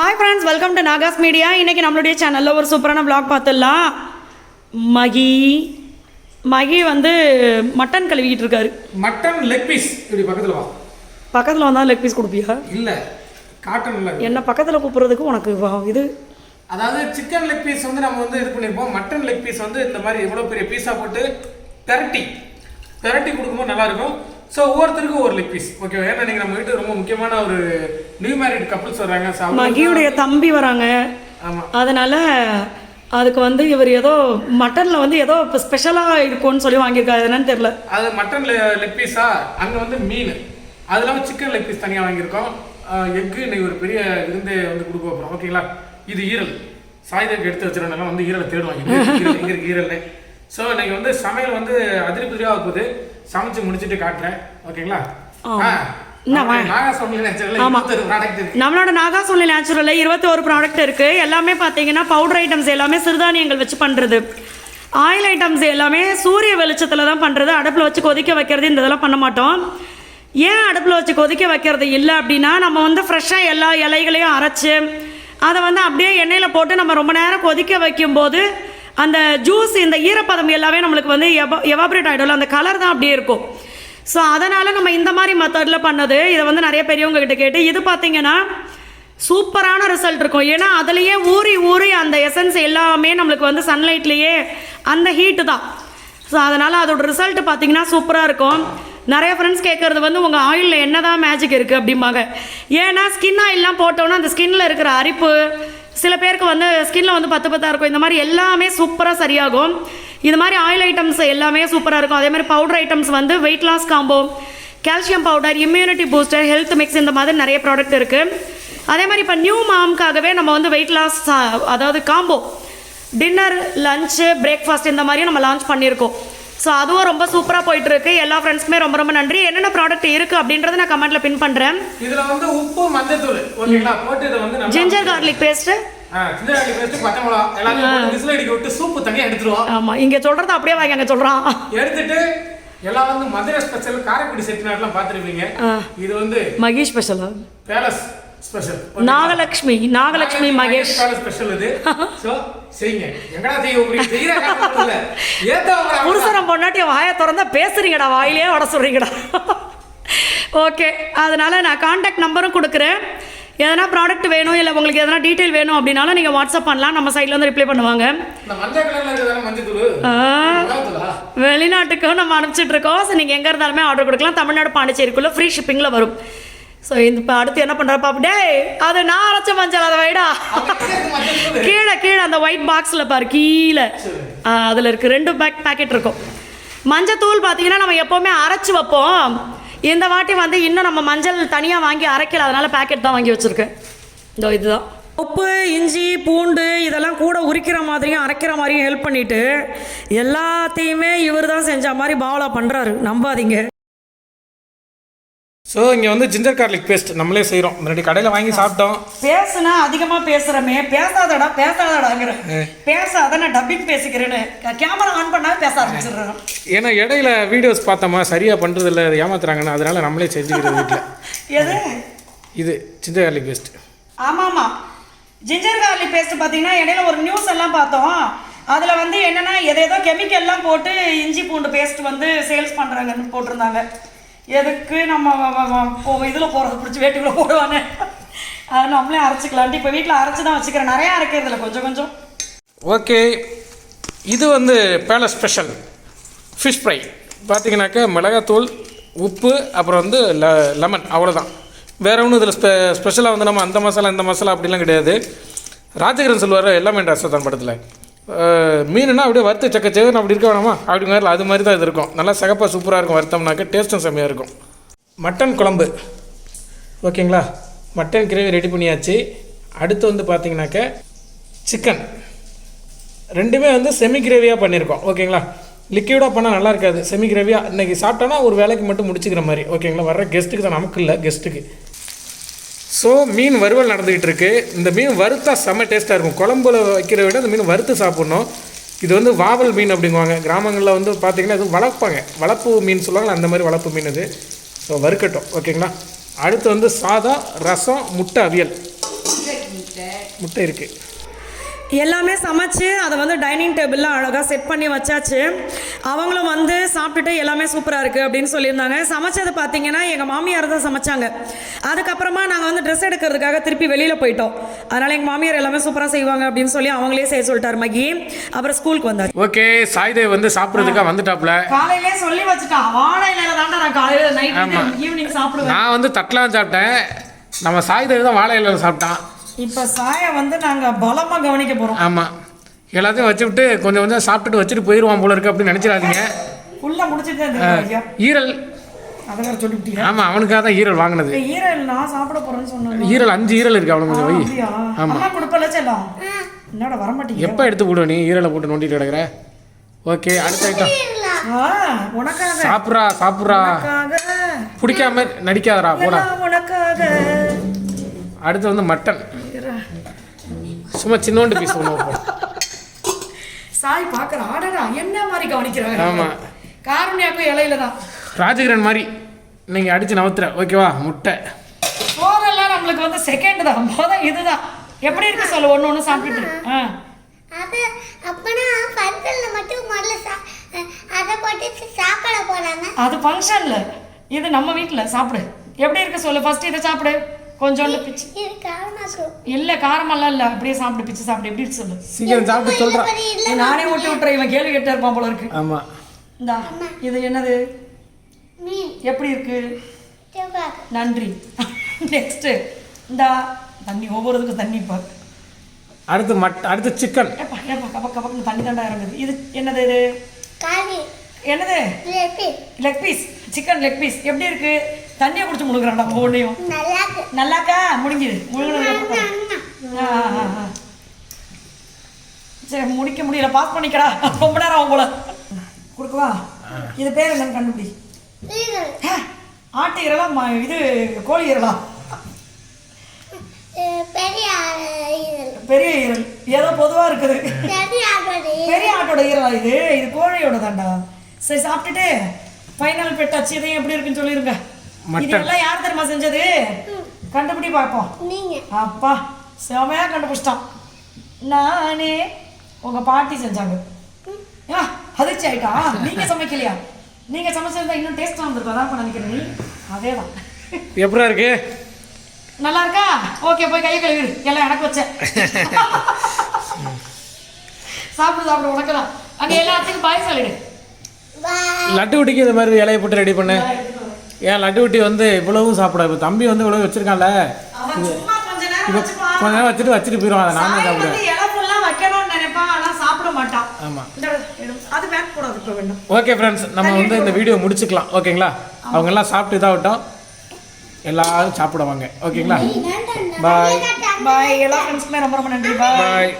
Hi friends welcome to Naga's media இன்னைக்கு நம்மளுடைய சேனலில் ஒரு சூப்பரான vlog பார்த்துடலாம். மகி மகி வந்து மட்டன் கழுவிக்கிட்டு இருக்காரு. மட்டன் லெக் பீஸ் இப்படி பக்கத்துல வா. பக்கத்தில் வந்தால் லெக் பீஸ் கொடுப்பியா? இல்ல காட்டன் இல்ல என்ன பக்கத்தில் கூப்பிட்றதுக்கு உனக்கு இது. அதாவது சிக்கன் லெக் பீஸ் வந்து நம்ம வந்து இது பண்ணிருப்போம். மட்டன் லெக் பீஸ் வந்து இந்த மாதிரி இவ்வளவு பெரிய பீஸா போட்டு பெரட்டி பெரட்டி கொடுக்கும்போது நல்லா இருக்கும். ஸோ ஒவ்வொருத்தருக்கும் ஒரு லெக் பீஸ் ஓகே ஏன்னா நீங்க நம்ம வீட்டு ரொம்ப முக்கியமான ஒரு நியூ மேரிட் கப்புள்ஸ் வர்றாங்க மகியுடைய தம்பி வராங்க. ஆமா. அதனால அதுக்கு வந்து இவர் ஏதோ மட்டனில் வந்து ஏதோ இப்போ ஸ்பெஷலாக இருக்கும்னு சொல்லி வாங்கியிருக்காரு. என்னன்னு தெரில அது மட்டன் லெக் பீஸா அங்க வந்து மீன். அது இல்லாமல் சிக்கன் லெக் பீஸ் தனியாக வாங்கியிருக்கோம். எக்கு இன்னைக்கு ஒரு பெரிய விருந்தே வந்து கொடுக்க போகிறோம் ஓகேங்களா இது ஈரல். சாயுதக்கு எடுத்து வச்சிருந்தோம் வந்து ஈரலை தேடுவாங்க. ஈரல், ஈரல்னு ஸோ இன்னைக்கு வந்து சமையல் வந்து அதிரி புதிரியாக போகுது. சமைச்சு முடிச்சுட்டு காட்டுறேன். ஓகேங்களா? இருக்கு. நம்மளோட நாகா சோனி நேச்சுரலில் இருபத்தி ஒரு ப்ராடக்ட் இருக்குது எல்லாமே பார்த்தீங்கன்னா பவுடர் ஐட்டம்ஸ் எல்லாமே சிறுதானியங்கள் வச்சு பண்ணுறது ஆயில் ஐட்டம்ஸ் எல்லாமே சூரிய வெளிச்சத்தில் தான் பண்ணுறது அடுப்பில் வச்சு கொதிக்க வைக்கிறது இந்த இதெல்லாம் பண்ண மாட்டோம். ஏன் அடுப்பில் வச்சு கொதிக்க வைக்கிறது இல்லை அப்படின்னா நம்ம வந்து ஃப்ரெஷ்ஷாக எல்லா இலைகளையும் அரைச்சு அதை வந்து அப்படியே எண்ணெயில் போட்டு நம்ம ரொம்ப நேரம் கொதிக்க வைக்கும்போது அந்த ஜூஸ் இந்த ஈரப்பதம் எல்லாமே நம்மளுக்கு வந்து எவ எவாபரேட் ஆகிடும்ல அந்த கலர் தான் அப்படியே இருக்கும். ஸோ அதனால் நம்ம இந்த மாதிரி மெத்தடில் பண்ணது இதை வந்து நிறைய பெரியவங்க கிட்ட கேட்டு இது பார்த்தீங்கன்னா சூப்பரான ரிசல்ட் இருக்கும். ஏன்னா அதுலேயே ஊறி ஊறி அந்த எசன்ஸ் எல்லாமே நம்மளுக்கு வந்து சன்லைட்லேயே அந்த ஹீட்டு தான். ஸோ அதனால் அதோட ரிசல்ட் பார்த்தீங்கன்னா சூப்பராக இருக்கும். நிறைய ஃப்ரெண்ட்ஸ் கேட்குறது வந்து உங்கள் ஆயிலில் என்ன தான் மேஜிக் இருக்குது அப்படிம்பாங்க. ஏன்னா ஸ்கின் ஆயிலெலாம் போட்டோன்னா அந்த ஸ்கின்னில் இருக்கிற அரிப்பு சில பேருக்கு வந்து ஸ்கின்ல வந்து பத்து பத்தா இருக்கும். இந்த மாதிரி எல்லாமே சூப்பராக சரியாகும். இது மாதிரி ஆயில் ஐட்டம்ஸ் எல்லாமே சூப்பராக இருக்கும். அதே மாதிரி பவுடர் ஐட்டம்ஸ் வந்து weight loss combo calcium powder immunity booster health mix இந்த மாதிரி நிறைய ப்ராடக்ட் இருக்குது அதே மாதிரி இப்போ நியூ மாம்காகவே நம்ம வந்து வெயிட் லாஸ் அதாவது காம்போ டின்னர் லஞ்சு பிரேக்ஃபாஸ்ட் இந்த மாதிரியும் நம்ம லான்ச் பண்ணியிருக்கோம். ஸோ அதுவும் ரொம்ப சூப்பராக போயிட்டு இருக்கு எல்லா ஃப்ரெண்ட்ஸ்க்குமே ரொம்ப ரொம்ப நன்றி. என்னென்ன ப்ராடக்ட் இருக்குது அப்படின்றத நான் கமெண்ட்டில் பின் பண்ணுறேன் இதுல வந்து உப்பு மஞ்சத்தூள் ஓகேங்களா? போட்டு இதை வந்து ஜிஞ்சர் கார்லிக் பேஸ்ட் ஆமாம் இங்கே சொல்கிறத அப்படியே வாங்கி அங்கே எடுத்துட்டு எல்லாம் வந்து மதுரை ஸ்பெஷல் காரைக்குடி செட்டிநாடுலாம் பார்த்துருப்பீங்க. இது வந்து மகி ஸ்பெஷலா palace special Nagalakshmi Nagalakshmi Mahesh. Special இது. சோ செய்யுங்க. எங்கடா செய்ய உங்களுக்கு செய்யற காரணம் இல்ல. ஏத்த புருஷனம் பொண்டாட்டி வாயை திறந்தா பேசுறீங்கடா வாயிலே வட சொல்றீங்கடா. ஓகே அதனால நான் காண்டாக்ட் நம்பரும் கொடுக்குறேன். எதனா ப்ராடக்ட் வேணும் இல்லை உங்களுக்கு எதனா டீட்டெயில் வேணும் அப்படின்னாலும் நீங்கள் வாட்ஸ்அப் பண்ணலாம். நம்ம சைடில் வந்து ரிப்ளை பண்ணுவாங்க? வெளிநாட்டுக்கும் நம்ம அனுப்பிச்சிட்டு இருக்கோம். ஸோ நீங்கள் எங்கே இருந்தாலுமே ஆர்டர் கொடுக்கலாம். தமிழ்நாடு பாண்டிச்சேரிக்குள்ளே ஃப்ரீ ஷிப்பிங்கில் வரும். ஸோ இந்த இப்போ அடுத்து என்ன பண்ணுறப்பா அப்படியே அது நான் அரைச்ச மஞ்சள் அதை வைடா. கீழே கீழே அந்த ஒயிட் பாக்ஸில் பாரு கீழே. அதில் இருக்குது ரெண்டு பேக் பேக்கெட் இருக்கும். மஞ்சத்தூள் பார்த்தீங்கன்னா நம்ம எப்போவுமே அரைச்சி வைப்போம். இந்த வாட்டி வந்து இன்னும் நம்ம மஞ்சள் தனியாக வாங்கி அரைக்கல அதனால பேக்கெட் தான் வாங்கி வச்சுருக்கேன். இதோ இதுதான். உப்பு இஞ்சி பூண்டு இதெல்லாம் கூட உரிக்கிற மாதிரியும் அரைக்கிற மாதிரியும் ஹெல்ப் பண்ணிவிட்டு எல்லாத்தையுமே இவர் தான் செஞ்ச மாதிரி பாவலா பண்ணுறாரு நம்பாதீங்க. ஸோ இங்கே வந்து ஜிஞ்சர் கார்லிக் பேஸ்ட் நம்மளே செய்கிறோம் முன்னாடி கடையில் வாங்கி சாப்பிட்டோம். பேசுனா அதிகமா பேசுறமே. பேசாதடா பேசாதடாங்கிற பேசாத நான் டப்பிங் பேசிக்கிறேன்னு. கேமரா ஆன் பண்ணா பேச ஆரம்பிச்சிடுறேன். ஏன்னா இடையில வீடியோஸ் பார்த்தோமா சரியாக பண்ணுறது இல்லை ஏமாத்துறாங்கன்னு. அதனால நம்மளே செஞ்சுக்கிறது வீட்டில் எது? இது ஜிஞ்சர் கார்லிக் பேஸ்ட் ஆமா ஆமா ஜிஞ்சர் கார்லிக் பேஸ்ட் பார்த்தீங்கன்னா இடையில ஒரு நியூஸ் எல்லாம் பார்த்தோம். அதுல வந்து என்னன்னா எதை ஏதோ கெமிக்கல்லாம் போட்டு இஞ்சி பூண்டு பேஸ்ட் வந்து சேல்ஸ் பண்றாங்கன்னு போட்டிருந்தாங்க. எதுக்கு நம்ம இதில் போகிறது பிடிச்சி வேட்டுக்குள்ளே போடுவாங்க அதை நம்மளே அரைச்சிக்கலான்ட்டு இப்போ வீட்டில் அரைச்சி தான் வச்சுக்கிறேன். நிறையா அரைக்கிறதில்ல கொஞ்சம் கொஞ்சம். ஓகே. இது வந்து பேலஸ் ஸ்பெஷல். ஃபிஷ் ஃப்ரை பார்த்தீங்கன்னாக்கா மிளகாத்தூள் உப்பு அப்புறம் வந்து ல லெமன் அவ்வளோதான் வேற ஒன்றும் இதில் ஸ்பெ ஸ்பெஷலாக வந்து நம்ம அந்த மசாலா இந்த மசாலா அப்படிலாம் கிடையாது. ராஜகிரன் சொல்லுவார் எல்லாமே ரசத்தான் படத்தில். மீனுனா அப்படியே வறுத்து சக்கச்சேன்னு அப்படி இருக்க வேணாமா? அப்படி அது மாதிரி தான் இது இருக்கும். நல்லா சகப்பாக சூப்பராக இருக்கும் வறுத்தம்னாக்க டேஸ்ட்டும் செம்மையாக இருக்கும். மட்டன் குழம்பு. ஓகேங்களா? மட்டன் கிரேவி ரெடி பண்ணியாச்சு. அடுத்து வந்து பார்த்தீங்கன்னாக்க சிக்கன் ரெண்டுமே வந்து செமி கிரேவியாக பண்ணியிருக்கோம் ஓகேங்களா? லிக்யூடாக பண்ணால் நல்லா இருக்காது. செமி கிரேவியாக இன்றைக்கி சாப்பிட்டோன்னா ஒரு வேலைக்கு மட்டும் முடிச்சுக்கிற மாதிரி. ஓகேங்களா? வர்ற கெஸ்ட்டுக்கு தான். நமக்கு இல்லை கெஸ்ட்டுக்கு ஸோ மீன் வறுவல் நடந்துக்கிட்டு இருக்கு இந்த மீன் வறுத்தா செம்ம டேஸ்ட்டாக இருக்கும். குழம்புல வைக்கிறத விட இந்த மீன் வறுத்து சாப்பிட்ணும். இது வந்து வாவல் மீன் அப்படிங்குவாங்க. கிராமங்களில் வந்து பார்த்தீங்கன்னா இது வளர்ப்பாங்க. வளர்ப்பு மீன் சொல்லுவாங்களா அந்த மாதிரி வளர்ப்பு மீன் இது. ஸோ வறுக்கட்டும். ஓகேங்களா? அடுத்து வந்து சாதம் ரசம் முட்டை அவியல். முட்டை இருக்குது எல்லாமே சமைச்சு அதை வந்து டைனிங் டேபிளில் அழகாக செட் பண்ணி வச்சாச்சு. அவங்களும் வந்து சாப்பிட்டுட்டு எல்லாமே சூப்பராக இருக்குது அப்படின்னு சொல்லியிருந்தாங்க. சமைச்சது பார்த்தீங்கன்னா எங்கள் மாமியார் தான் சமைச்சாங்க. அதுக்கப்புறமா நாங்கள் வந்து ட்ரெஸ் எடுக்கிறதுக்காக திருப்பி வெளியில் போயிட்டோம். அதனால் எங்கள் மாமியார் எல்லாமே சூப்பராக செய்வாங்க அப்படின்னு சொல்லி அவங்களே செய்ய சொல்லிட்டார் மகி. அப்புறம் ஸ்கூலுக்கு வந்தார் ஓகே சாய்தேவ் வந்து சாப்பிட்றதுக்காக வந்துட்டாப்ல காலையிலே சொல்லி வச்சுட்டான் வாழையில தாண்டா நான் காலையில். நைட் ஈவினிங் சாப்பிடுவேன். நான் வந்து தட்டலாம் சாப்பிட்டேன். நம்ம சாய்தேவ் தான் வாழை இலையில சாப்பிட்டான். இப்போ சாயை வந்து நாங்கள் பலமாக கவனிக்க போகிறோம் ஆமாம் எல்லாத்தையும் வச்சுவிட்டு கொஞ்சம் கொஞ்சம் சாப்பிட்டுட்டு வச்சுட்டு போயிடுவான் போல இருக்கு அப்படின்னு நினச்சிடாதீங்க. ஃபுல்லாக முடிச்சுட்டு ஈரல். அதை வேற சொல்லிவிட்டீங்க. ஆமாம் அவனுக்காக தான் ஈரல் வாங்கினது. ஈரல் நான் சாப்பிட போறேன்னு சொன்னேன் ஈரல் அஞ்சு ஈரல் இருக்கு அவனுக்கு கொஞ்சம் வை. கொடுப்பல செல்லம். என்னோட வர மாட்டீங்க எப்போ எடுத்து போடுவ நீ? ஈரலை போட்டு நோண்டிட்டு கிடக்குற? ஓகே அடுத்த ஐட்டம் சாப்பிட்றா சாப்பிட்றா. பிடிக்காம நடிக்காதடா போடா. உனக்காக. அடுத்து வந்து மட்டன். சும்மா சின்னோண்டு பீஸ் ஒன்று வைப்போம் சாய் பாக்குற ஆடடா என்ன மாதிரி கவனிக்கிறாங்க? ஆமா. காரணியாக்கும் இலையில தான். ராஜகிரண் மாதிரி நீங்கள் அடித்து நவுத்துற. ஓகேவா முட்டை. சோறெல்லாம் நம்மளுக்கு வந்து செகண்ட் தான். மொதல் இதுதான். எப்படி இருக்கு சொல்லு? ஒன்று ஒன்று சாப்பிட்டுட்டு ஆ. அது அப்பனா பந்தல்ல மட்டும் முதல்ல அதை போட்டு சாப்பிட போறாங்க அது ஃபங்க்ஷன்ல இது நம்ம வீட்டில். சாப்பிடு. எப்படி இருக்கு சொல்லு? ஃபர்ஸ்ட் இதை சாப்பிடு. கொஞ்சோண்டு பிச்சு. இல்ல காரமெல்லாம் இல்ல. அப்படியே சாப்பிடு பிச்சு சாப்பிடு. எப்படி சொல்லு? சீக்கிரம் சாப்பிட்டு சொல்கிறா நீ நானே ஊட்டி விட்டுறேன். இவன் கேள்வி கேட்டே இருப்பான் போல இருக்கு. ஆமாம் இந்தா இது என்னது? மீன். எப்படி இருக்கு? நன்றி. நெக்ஸ்ட் இந்தா தண்ணி ஒவ்வொருத்துக்கும் தண்ணி பாரு அடுத்து மட் அடுத்து சிக்கன் கபக் கபக்னு தண்ணி தாண்டா இறங்குது. இது என்னது இது? காவி என்னது? Leg piece chicken leg piece எப்படி இருக்கு? தண்ணியை குடிச்சு முழுங்குறான்டா ஒவ்வொன்றையும் நல்லாக்கா. முடிஞ்சுது முழுங்கினதுக்கு அப்புறம் அண்ணா. ஆ, ஆ, ஆ. சரி முடிக்க முடியல. பாஸ் பண்ணிக்கடா. ரொம்ப நேரம் ஆகும் போல. கொடுக்கவா இது பேர் என்னன்னு கண்டுபிடி. ஆட்டு ஈரலா? ம- இது கோழி அஹ் பெரிய ஈரல். ஏதோ பொதுவா இருக்குது. பெரிய ஆட்டோட ஈரல். பெரிய ஆட்டோட ஈரலா இது? இது கோழியோட தாண்டா சரி சாப்பிட்டுட்டு ஃபைனல் பெட்டாச்சு இதையும் எப்படி இருக்குன்னு சொல்லிருங்க. இது மட்டன். எல்லாம் யார் தெரியுமா செஞ்சது? கண்டுபிடி பார்ப்போம் நீங்க. அப்பா செமையா கண்டுபிடிச்சிட்டான். நானே உங்க பாட்டி செஞ்சாங்க. ஆ, அதிர்ச்சி ஆயிட்டா? நீங்க சமைக்கலையா? நீங்க சமைச்சிருந்தா இன்னும் டேஸ்டா வந்திருக்கும் அதான் நினைக்கிறேன் நீ. அதேதான். எப்படா இருக்கு? நல்லா இருக்கா? ஓகே போய் கையை கழுவிடு. எல்லாம் எனக்கு வச்சேன். சாப்பிடு சாப்பிடு உனக்கு தான் அங்க எல்லாத்துக்கும் பாய் சொல்லிடு. லட்டு குட்டிக்கு இந்த மாதிரி இலையை போட்டு ரெடி பண்ணு. ஏன் லட்டு குட்டி வந்து இவ்வளவும் சாப்பிட. இப்போ தம்பி வந்து இவ்வளவு வச்சிருக்கான்ல. இப்போ கொஞ்ச நேரம் வச்சுட்டு வச்சுட்டு போயிடுவான் அதை நான் தான் சாய் சாப்பிடுவேன் ஓகே ஃப்ரெண்ட்ஸ் நம்ம வந்து இந்த வீடியோ முடிச்சுக்கலாம். ஓகேங்களா அவங்க எல்லாம் சாப்பிட்டு இதாகட்டும். எல்லாரும் சாப்பிடுவாங்க. ஓகேங்களா பாய் பாய் எல்லா ஃப்ரெண்ட்ஸ்க்குமே ரொம்ப ரொம்ப நன்றி. பாய்